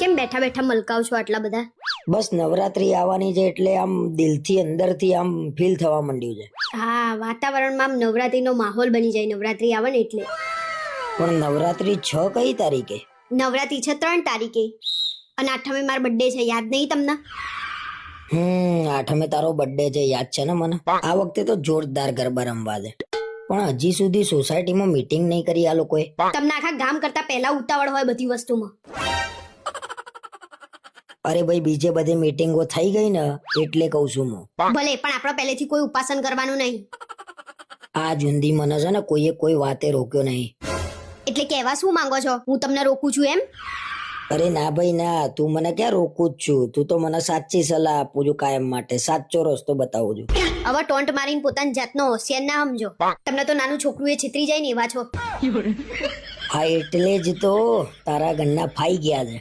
કેમ બેઠા બેઠા મલકાવ છો આટલા બધા? બસ નવરાત્રી આવવાની છે એટલે આમ દિલથી અંદરથી આમ ફીલ થવા માંડ્યું છે. હા વાતાવરણમાં આમ નવરાત્રીનો માહોલ બની જાય નવરાત્રી આવે ને એટલે. પણ નવરાત્રી છ કઈ તારીખે? નવરાત્રી છે ત્રણ તારીખે. અને આઠમે મારો બર્થડે છે યાદ નહીં તમને? હમ આઠમે તારો બર્થડે છે યાદ છે ને મને? આ વખતે તો જોરદાર ગરબા રમવા છે. પણ હજી સુધી સોસાયટીમાં મીટિંગ નહીં કરી આ લોકોએ. તમને આખા ગામ કરતા પહેલા ઉતાવળ હોય બધી વસ્તુમાં. અરે ભાઈ બીજે બધે મીટિંગો થઈ ગઈ ને એટલે કહું છું હું. ભલે પણ આપણે પહેલેથી કોઈ ઉપાસન કરવાનું નહીં. આ જુંદી મને છે ને કોઈએ કોઈ વાતે રોક્યો નહીં. એટલે કહેવા શું માંગો છો? હું તમને રોકું છું એમ? અરે ના ભાઈ ના તું મને ક્યાં રોકું જ છું? તું તો મને સાચી સલાહ આપું છું કાયમ માટે. સાચો રસ્તો બતાવું છું. હવે ટોન્ટ મારીને પોતાની જાતનો હોશિયાર ના સમજો. તમને તો નાનું છોકરું એ છેતરી જાય ને એવા છો. હા એટલે જ તો તારા ઘરના ફાઈ ગયા છે.